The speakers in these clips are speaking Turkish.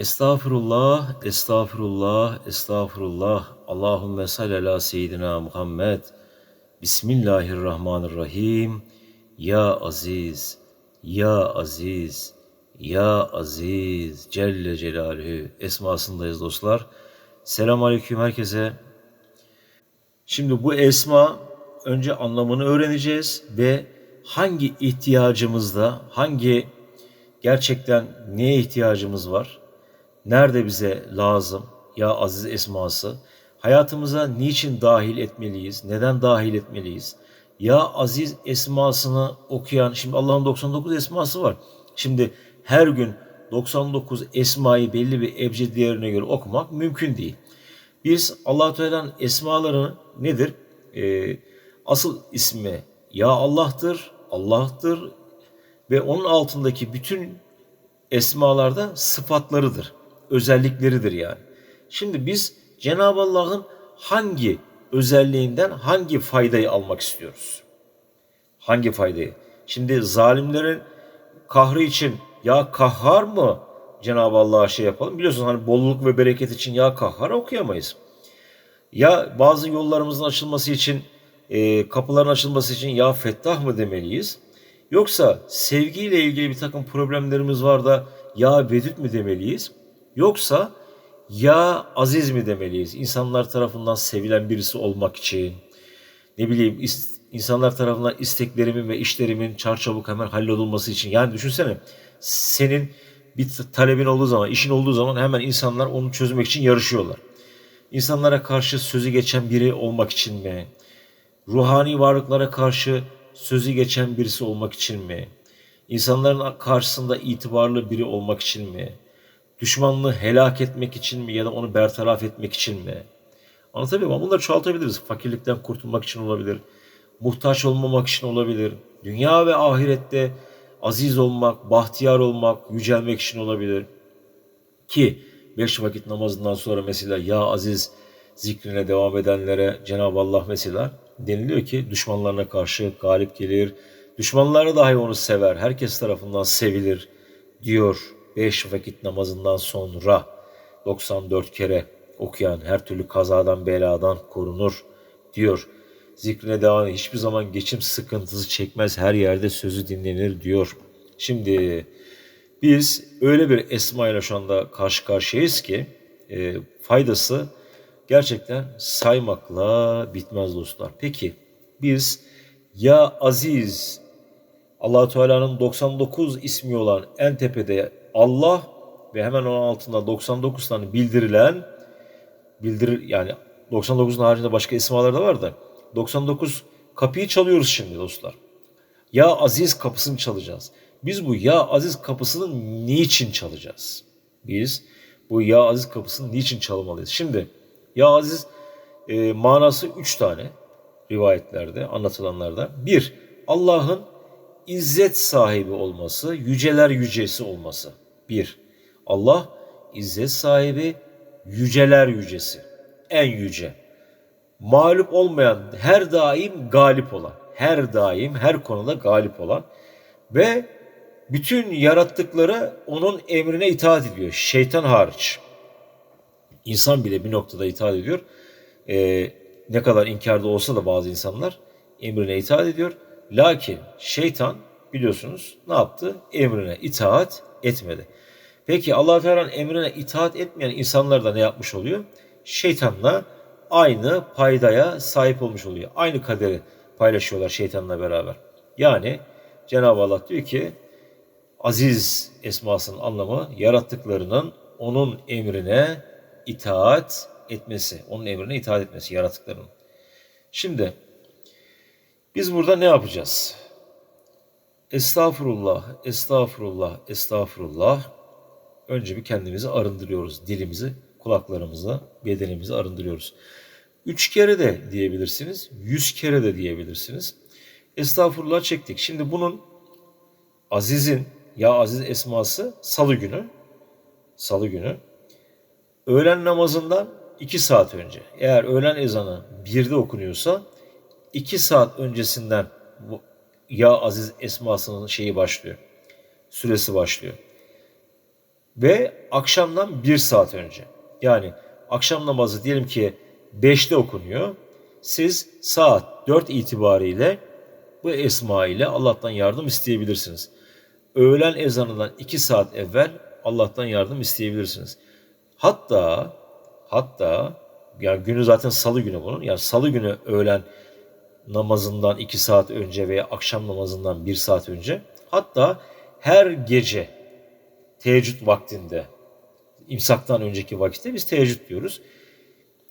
Estağfurullah, estağfurullah, estağfurullah. Allahümme salli ala seyyidina Muhammed. Bismillahirrahmanirrahim. Ya Aziz, Ya Aziz, Ya Aziz, Celle Celaluhu esmasındayız dostlar. Selam aleyküm herkese. Şimdi bu esma önce anlamını öğreneceğiz ve hangi ihtiyacımızda, hangi gerçekten neye ihtiyacımız var? Nerede bize lazım? Ya aziz esması. Hayatımıza niçin dahil etmeliyiz? Neden dahil etmeliyiz? Ya aziz esmasını okuyan, şimdi Allah'ın 99 esması var. Şimdi her gün 99 esmayı belli bir ebced değerine göre okumak mümkün değil. Biz allah Teala'nın esmalarını nedir? Ee, asıl ismi Ya Allah'tır, Allah'tır ve onun altındaki bütün esmalarda sıfatlarıdır, özellikleridir yani. Şimdi biz Cenab-ı Allah'ın hangi özelliğinden hangi faydayı almak istiyoruz? Hangi faydayı? Şimdi zalimlerin kahrı için ya kahhar mı Cenab-ı Allah'a şey yapalım? Biliyorsunuz hani bolluk ve bereket için ya kahhar okuyamayız. Ya bazı yollarımızın açılması için, e, kapıların açılması için ya fettah mı demeliyiz? Yoksa sevgiyle ilgili bir takım problemlerimiz var da ya vedüt mü demeliyiz? Yoksa ya aziz mi demeliyiz? İnsanlar tarafından sevilen birisi olmak için, ne bileyim insanlar tarafından isteklerimin ve işlerimin çarçabuk hemen hallolması için. Yani düşünsene senin bir talebin olduğu zaman, işin olduğu zaman hemen insanlar onu çözmek için yarışıyorlar. İnsanlara karşı sözü geçen biri olmak için mi? Ruhani varlıklara karşı sözü geçen birisi olmak için mi? İnsanların karşısında itibarlı biri olmak için mi? Düşmanlığı helak etmek için mi ya da onu bertaraf etmek için mi? Anlatabiliyor muyum? Bunları çoğaltabiliriz. Fakirlikten kurtulmak için olabilir. Muhtaç olmamak için olabilir. Dünya ve ahirette aziz olmak, bahtiyar olmak, yücelmek için olabilir. Ki beş vakit namazından sonra mesela ya aziz zikrine devam edenlere Cenab-ı Allah mesela deniliyor ki düşmanlarına karşı galip gelir. Düşmanları dahi onu sever. Herkes tarafından sevilir diyor. Beş vakit namazından sonra 94 kere okuyan her türlü kazadan beladan korunur diyor. Zikrine devam hiçbir zaman geçim sıkıntısı çekmez her yerde sözü dinlenir diyor. Şimdi biz öyle bir esma ile şu anda karşı karşıyayız ki e, faydası gerçekten saymakla bitmez dostlar. Peki biz ya aziz allah Teala'nın 99 ismi olan en tepede Allah ve hemen onun altında 99 tane bildirilen bildirir yani 99'un haricinde başka esmalar da var da 99 kapıyı çalıyoruz şimdi dostlar. Ya aziz kapısını çalacağız. Biz bu ya aziz kapısını niçin çalacağız? Biz bu ya aziz kapısını niçin çalmalıyız? Şimdi ya aziz e, manası üç tane rivayetlerde, anlatılanlarda. Bir, Allah'ın izzet sahibi olması, yüceler yücesi olması. Bir, Allah izzet sahibi, yüceler yücesi, en yüce. Mağlup olmayan, her daim galip olan, her daim her konuda galip olan ve bütün yarattıkları onun emrine itaat ediyor. Şeytan hariç. İnsan bile bir noktada itaat ediyor. Ee, ne kadar inkarda olsa da bazı insanlar emrine itaat ediyor. Lakin şeytan biliyorsunuz ne yaptı? Emrine itaat etmedi. Peki allah Teala'nın emrine itaat etmeyen insanlar da ne yapmış oluyor? Şeytanla aynı paydaya sahip olmuş oluyor. Aynı kaderi paylaşıyorlar şeytanla beraber. Yani Cenab-ı Allah diyor ki aziz esmasının anlamı yarattıklarının onun emrine itaat etmesi. Onun emrine itaat etmesi yaratıklarının. Şimdi biz burada ne yapacağız? Estağfurullah, estağfurullah, estağfurullah. Önce bir kendimizi arındırıyoruz. Dilimizi, kulaklarımızı, bedenimizi arındırıyoruz. Üç kere de diyebilirsiniz, yüz kere de diyebilirsiniz. Estağfurullah çektik. Şimdi bunun Aziz'in ya Aziz esması salı günü. Salı günü. Öğlen namazından iki saat önce. Eğer öğlen ezanı birde okunuyorsa iki saat öncesinden bu Ya Aziz esmasının şeyi başlıyor. Süresi başlıyor. Ve akşamdan bir saat önce. Yani akşam namazı diyelim ki 5'te okunuyor. Siz saat 4 itibariyle bu esma ile Allah'tan yardım isteyebilirsiniz. Öğlen ezanından 2 saat evvel Allah'tan yardım isteyebilirsiniz. Hatta hatta yani günü zaten salı günü bunun. Yani salı günü öğlen namazından 2 saat önce veya akşam namazından 1 saat önce hatta her gece teheccüd vaktinde imsaktan önceki vakitte biz teheccüd diyoruz.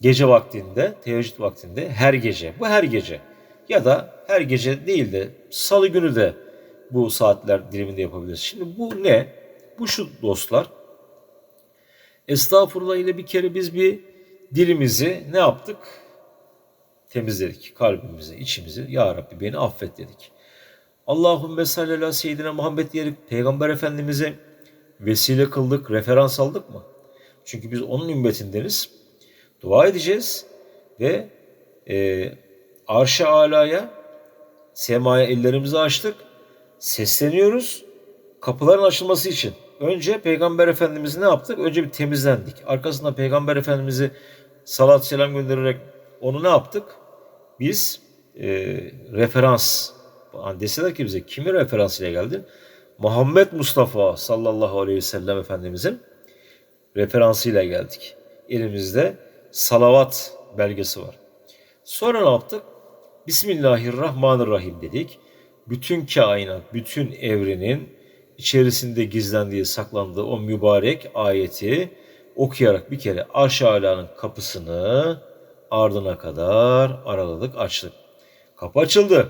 Gece vaktinde, teheccüd vaktinde her gece. Bu her gece. Ya da her gece değil de salı günü de bu saatler diliminde yapabiliriz. Şimdi bu ne? Bu şu dostlar. Estağfurullah ile bir kere biz bir dilimizi ne yaptık? Temizledik. Kalbimizi, içimizi. Ya Rabbi beni affet dedik. Allahümme salli ala seyyidine Muhammed diyerek Peygamber Efendimiz'e vesile kıldık, referans aldık mı? Çünkü biz onun ümmetindeniz. Dua edeceğiz ve e, arş-ı alaya, semaya ellerimizi açtık. Sesleniyoruz kapıların açılması için. Önce Peygamber Efendimiz'i ne yaptık? Önce bir temizlendik. Arkasında Peygamber Efendimiz'i salat selam göndererek onu ne yaptık? Biz e, referans, hani deseler ki bize kimi referans ile geldin? Muhammed Mustafa sallallahu aleyhi ve sellem Efendimizin referansıyla geldik. Elimizde salavat belgesi var. Sonra ne yaptık? Bismillahirrahmanirrahim dedik. Bütün kainat, bütün evrenin içerisinde gizlendiği, saklandığı o mübarek ayeti okuyarak bir kere aşağılanın kapısını ardına kadar araladık, açtık. Kapı açıldı.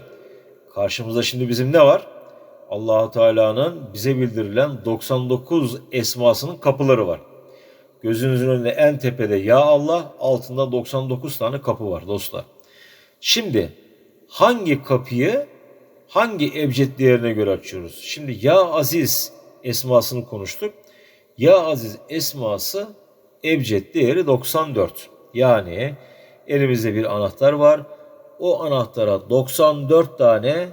Karşımızda şimdi bizim ne var? Allahu Teala'nın bize bildirilen 99 esmasının kapıları var. Gözünüzün önünde en tepede ya Allah, altında 99 tane kapı var dostlar. Şimdi hangi kapıyı hangi ebced değerine göre açıyoruz? Şimdi ya aziz esmasını konuştuk. Ya aziz esması ebced değeri 94. Yani elimizde bir anahtar var. O anahtara 94 tane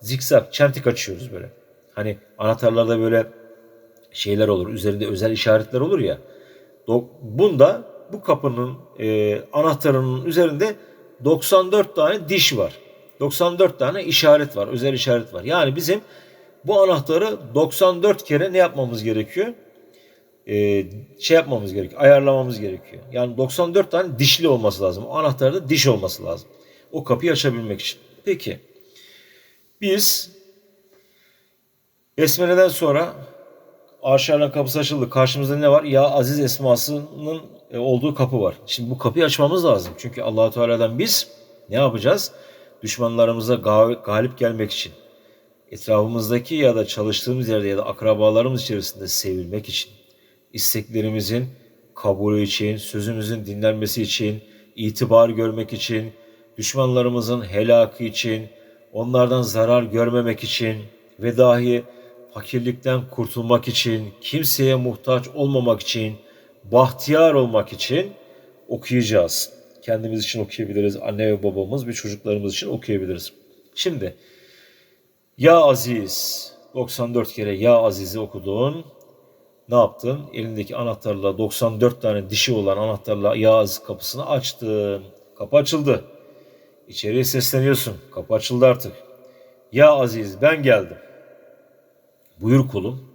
zikzak, çentik açıyoruz böyle. Hani anahtarlarda böyle şeyler olur. Üzerinde özel işaretler olur ya. Bunda bu kapının e, anahtarının üzerinde 94 tane diş var. 94 tane işaret var. Özel işaret var. Yani bizim bu anahtarı 94 kere ne yapmamız gerekiyor? Ee, şey yapmamız gerekiyor. Ayarlamamız gerekiyor. Yani 94 tane dişli olması lazım. O anahtarda diş olması lazım. O kapıyı açabilmek için. Peki. Biz Besmele'den sonra Arşar'ın kapısı açıldı. Karşımızda ne var? Ya Aziz esmasının e, olduğu kapı var. Şimdi bu kapıyı açmamız lazım. Çünkü allah Teala'dan biz ne yapacağız? Düşmanlarımıza galip gelmek için, etrafımızdaki ya da çalıştığımız yerde ya da akrabalarımız içerisinde sevilmek için, isteklerimizin kabulü için, sözümüzün dinlenmesi için, itibar görmek için, düşmanlarımızın helakı için, onlardan zarar görmemek için ve dahi fakirlikten kurtulmak için, kimseye muhtaç olmamak için, bahtiyar olmak için okuyacağız. Kendimiz için okuyabiliriz, anne ve babamız ve çocuklarımız için okuyabiliriz. Şimdi Ya Aziz 94 kere Ya Aziz'i okudun. Ne yaptın? Elindeki anahtarla 94 tane dişi olan anahtarla Ya Aziz kapısını açtın. Kapı açıldı. İçeriye sesleniyorsun. Kapı açıldı artık. Ya Aziz ben geldim. Buyur kulum.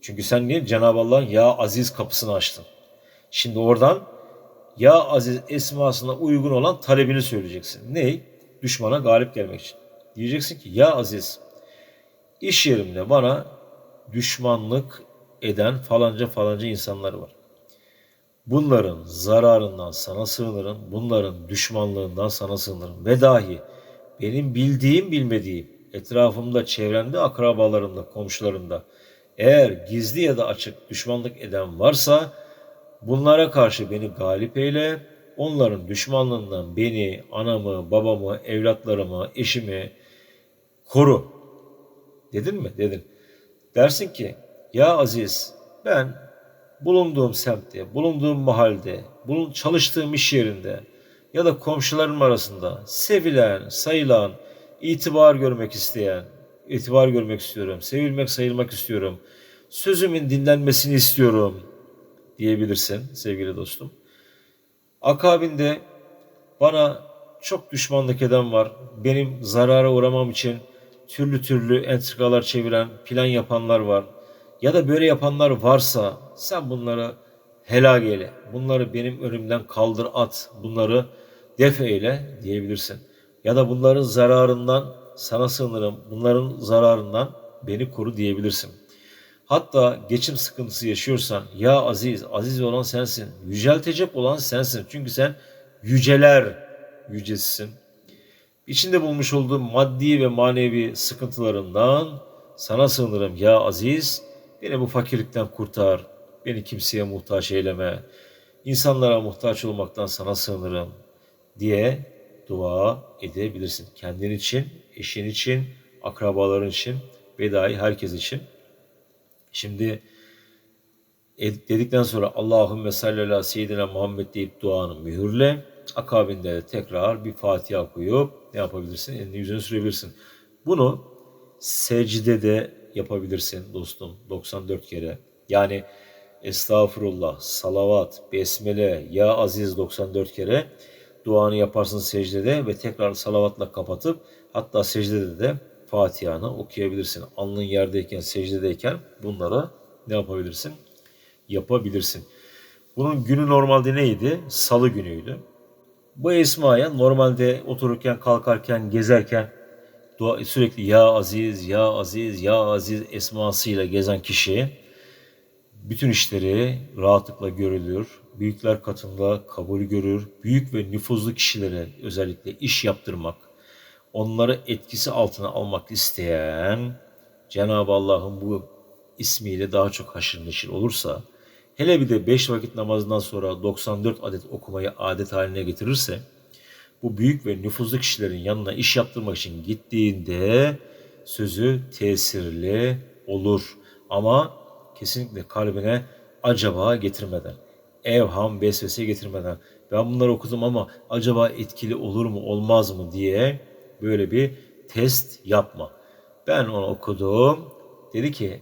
Çünkü sen niye Cenab-ı Allah'ın Ya Aziz kapısını açtın. Şimdi oradan Ya Aziz esmasına uygun olan talebini söyleyeceksin. Ney? Düşmana galip gelmek için. Diyeceksin ki Ya Aziz iş yerimde bana düşmanlık eden falanca falanca insanlar var. Bunların zararından sana sığınırım, bunların düşmanlığından sana sığınırım ve dahi benim bildiğim bilmediğim etrafımda, çevremde, akrabalarımda, komşularımda eğer gizli ya da açık düşmanlık eden varsa bunlara karşı beni galip eyle, onların düşmanlığından beni, anamı, babamı, evlatlarımı, eşimi koru. Dedin mi? Dedin. Dersin ki ya Aziz ben bulunduğum semtte, bulunduğum mahallede, bulun, çalıştığım iş yerinde ya da komşularım arasında sevilen, sayılan, itibar görmek isteyen, itibar görmek istiyorum, sevilmek, sayılmak istiyorum. Sözümün dinlenmesini istiyorum diyebilirsin sevgili dostum. Akabinde bana çok düşmanlık eden var. Benim zarara uğramam için türlü türlü entrikalar çeviren, plan yapanlar var. Ya da böyle yapanlar varsa sen bunları helak eyle. Bunları benim önümden kaldır at. Bunları def eyle diyebilirsin. Ya da bunların zararından sana sığınırım. Bunların zararından beni koru diyebilirsin. Hatta geçim sıkıntısı yaşıyorsan ya aziz, aziz olan sensin. Yüceltecek olan sensin. Çünkü sen yüceler yücesisin. İçinde bulmuş olduğum maddi ve manevi sıkıntılarından sana sığınırım ya aziz. Beni bu fakirlikten kurtar. Beni kimseye muhtaç eyleme. İnsanlara muhtaç olmaktan sana sığınırım diye dua edebilirsin. Kendin için, eşin için, akrabaların için ve dahi herkes için. Şimdi dedikten sonra Allahümme salli ala seyyidina Muhammed deyip duanı mühürle. Akabinde de tekrar bir Fatiha okuyup ne yapabilirsin? Elini yüzünü sürebilirsin. Bunu secdede yapabilirsin dostum 94 kere. Yani estağfurullah, salavat, besmele, ya aziz 94 kere duanı yaparsın secdede ve tekrar salavatla kapatıp hatta secdede de Fatiha'nı okuyabilirsin. Alnın yerdeyken, secdedeyken bunları ne yapabilirsin? Yapabilirsin. Bunun günü normalde neydi? Salı günüydü. Bu esmaya normalde otururken, kalkarken, gezerken sürekli ya aziz, ya aziz, ya aziz esmasıyla gezen kişi bütün işleri rahatlıkla görülür. Büyükler katında kabul görür. Büyük ve nüfuzlu kişilere özellikle iş yaptırmak, onları etkisi altına almak isteyen Cenab-ı Allah'ın bu ismiyle daha çok haşır neşir olursa, hele bir de 5 vakit namazından sonra 94 adet okumayı adet haline getirirse, bu büyük ve nüfuzlu kişilerin yanına iş yaptırmak için gittiğinde sözü tesirli olur. Ama kesinlikle kalbine acaba getirmeden, evham, vesvese getirmeden, ben bunları okudum ama acaba etkili olur mu, olmaz mı diye böyle bir test yapma. Ben onu okudum. Dedi ki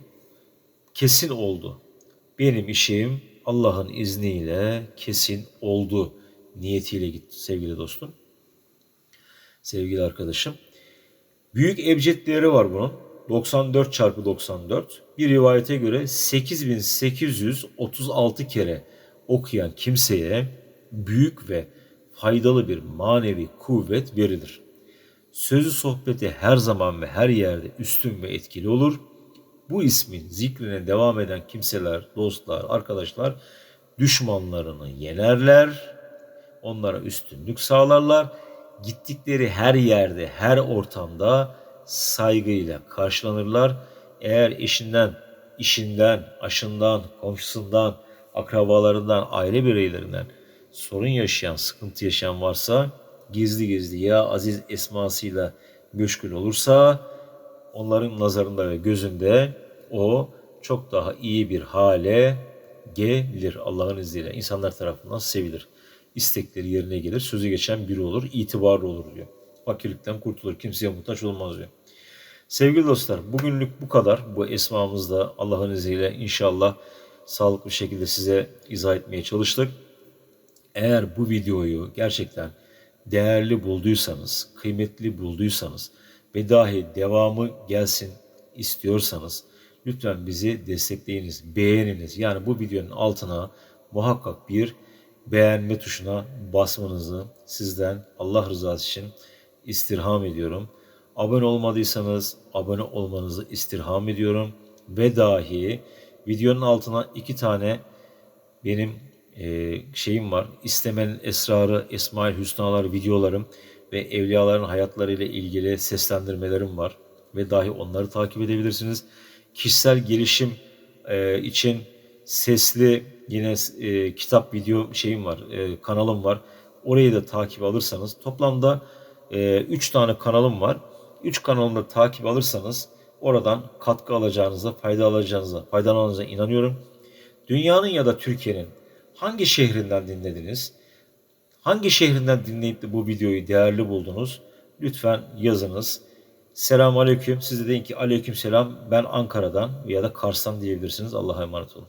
kesin oldu. Benim işim Allah'ın izniyle kesin oldu niyetiyle gitti sevgili dostum. Sevgili arkadaşım. Büyük ebcedleri var bunun. 94 çarpı 94. Bir rivayete göre 8836 kere okuyan kimseye büyük ve faydalı bir manevi kuvvet verilir. Sözü sohbeti her zaman ve her yerde üstün ve etkili olur. Bu ismin zikrine devam eden kimseler, dostlar, arkadaşlar düşmanlarını yenerler, onlara üstünlük sağlarlar. Gittikleri her yerde, her ortamda saygıyla karşılanırlar. Eğer eşinden, işinden, aşından, komşusundan, akrabalarından, aile bireylerinden sorun yaşayan, sıkıntı yaşayan varsa gizli gizli ya aziz esmasıyla meşgul olursa onların nazarında ve gözünde o çok daha iyi bir hale gelir Allah'ın izniyle. İnsanlar tarafından sevilir. İstekleri yerine gelir. Sözü geçen biri olur. itibarlı olur diyor. Fakirlikten kurtulur. Kimseye muhtaç olmaz diyor. Sevgili dostlar bugünlük bu kadar. Bu esmamızda Allah'ın izniyle inşallah sağlıklı şekilde size izah etmeye çalıştık. Eğer bu videoyu gerçekten değerli bulduysanız, kıymetli bulduysanız ve dahi devamı gelsin istiyorsanız lütfen bizi destekleyiniz, beğeniniz. Yani bu videonun altına muhakkak bir beğenme tuşuna basmanızı sizden Allah rızası için istirham ediyorum. Abone olmadıysanız abone olmanızı istirham ediyorum. Ve dahi videonun altına iki tane benim e, şeyim var. İstemenin esrarı, Esmail Hüsnalar videolarım ve evliyaların hayatlarıyla ilgili seslendirmelerim var. Ve dahi onları takip edebilirsiniz. Kişisel gelişim e, için sesli yine e, kitap video şeyim var, e, kanalım var. Orayı da takip alırsanız toplamda 3 e, üç tane kanalım var. 3 kanalını takip alırsanız oradan katkı alacağınıza, fayda alacağınıza, faydalanacağınıza inanıyorum. Dünyanın ya da Türkiye'nin hangi şehrinden dinlediniz? Hangi şehrinden dinleyip de bu videoyu değerli buldunuz? Lütfen yazınız. Selamun Aleyküm. Siz de deyin ki Aleyküm Selam. Ben Ankara'dan ya da Kars'tan diyebilirsiniz. Allah'a emanet olun.